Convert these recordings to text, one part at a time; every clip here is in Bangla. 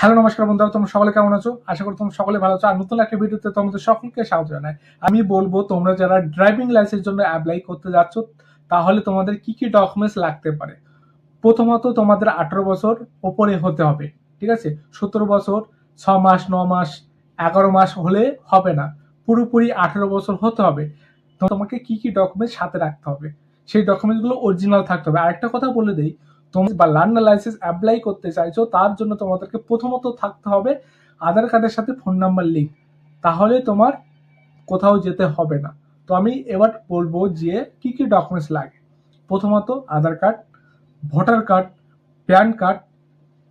হ্যালো, নমস্কার বন্ধুরা, তোমরা সকলে কেমন আছো? আশা করি তোমরা সকলে ভালো আছো। আর নতুন একটা ভিডিওতে তোমাদের সকলকে স্বাগত জানাই। আমি বলব, তোমরা যারা ড্রাইভিং লাইসেন্সের জন্য অ্যাপ্লাই করতে যাচ্ছ, তাহলে তোমাদের কি কি ডকুমেন্টস লাগতে পারে? প্রথমত, তোমাদের আঠারো বছর ওপরে হতে হবে, ঠিক আছে? সতেরো বছর, ছ মাস, ন মাস, এগারো মাস হলে হবে না। পুরোপুরি আঠারো বছর হতে হবে। তোমাকে কি কি ডকুমেন্টস সাথে রাখতে হবে? সেই ডকুমেন্টসগুলো অরিজিনাল থাকতে হবে। আরেকটা কথা বলে দেই তুমি বা লার্নার লাইসেন্স অ্যাপ্লাই করতে চাইছো, তার জন্য তোমাদেরকে প্রথমত থাকতে হবে আধার কার্ডের সাথে ফোন নাম্বার লিঙ্ক তাহলে তোমার কোথাও যেতে হবে না। তো আমি এবার বলব যে কি কি ডকুমেন্টস লাগে। প্রথমত Aadhaar card, voter card, PAN card,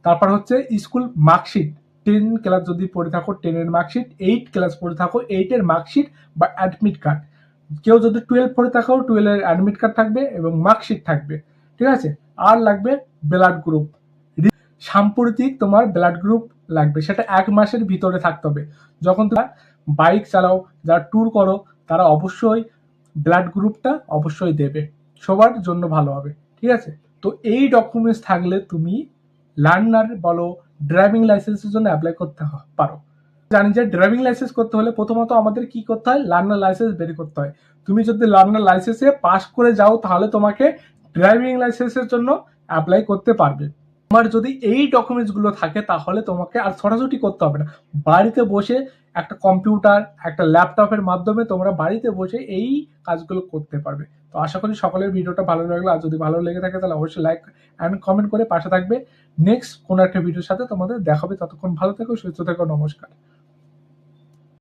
তারপর হচ্ছে স্কুল মার্কশিট। টেন ক্লাস যদি পড়ে থাকো টেনের মার্কশিট, এইট ক্লাস পড়ে থাকো এইটের মার্কশিট বা অ্যাডমিট কার্ড কেউ যদি টুয়েলভ পড়ে থাকো টুয়েলভের অ্যাডমিট কার্ড থাকবে এবং মার্কশিট থাকবে। ঠিক আছে? আর লাগবে ব্লাড গ্রুপ সাম্প্রতিক তোমার ব্লাড গ্রুপ লাগবে, সেটা এক মাসের ভিতরে থাকতে হবে। যখন তোমরা বাইক চালাও, যারা ট্যুর করো, তারা অবশ্যই ব্লাড গ্রুপটা অবশ্যই দেবে। সবার জন্য ভালো হবে, ঠিক আছে? তো এই ডকুমেন্টস থাকলে তুমি লার্নার বলো ড্রাইভিং লাইসেন্সের জন্য অ্যাপ্লাই করতে পারো। জানি যে ড্রাইভিং লাইসেন্স করতে হলে প্রথমত আমাদের কি করতে হয়? লার্নার লাইসেন্স বের করতে হয়। তুমি যদি লার্নার লাইসেন্সে পাস করে যাও, তাহলে তোমাকে ড্রাইভিং লাইসেন্সের জন্য অ্যাপ্লাই করতে পারবে। তোমার যদি এই ডকুমেন্টসগুলো থাকে, তাহলে তোমাকে আর ছোটাছুটি করতে হবে না। বাড়িতে বসে একটা কম্পিউটার একটা ল্যাপটপের মাধ্যমে তোমরা বাড়িতে বসে এই কাজগুলো করতে পারবে। তো আশা করি সকলের ভিডিওটা ভালো লাগল। আর যদি ভালো লেগে থাকে, তাহলে অবশ্যই লাইক অ্যান্ড কমেন্ট করে পাশে থাকবে। নেক্সট কোনো একটা ভিডিওর সাথে তোমাদের দেখাবে ততক্ষণ ভালো থেকো, সুস্থ থেকো, নমস্কার।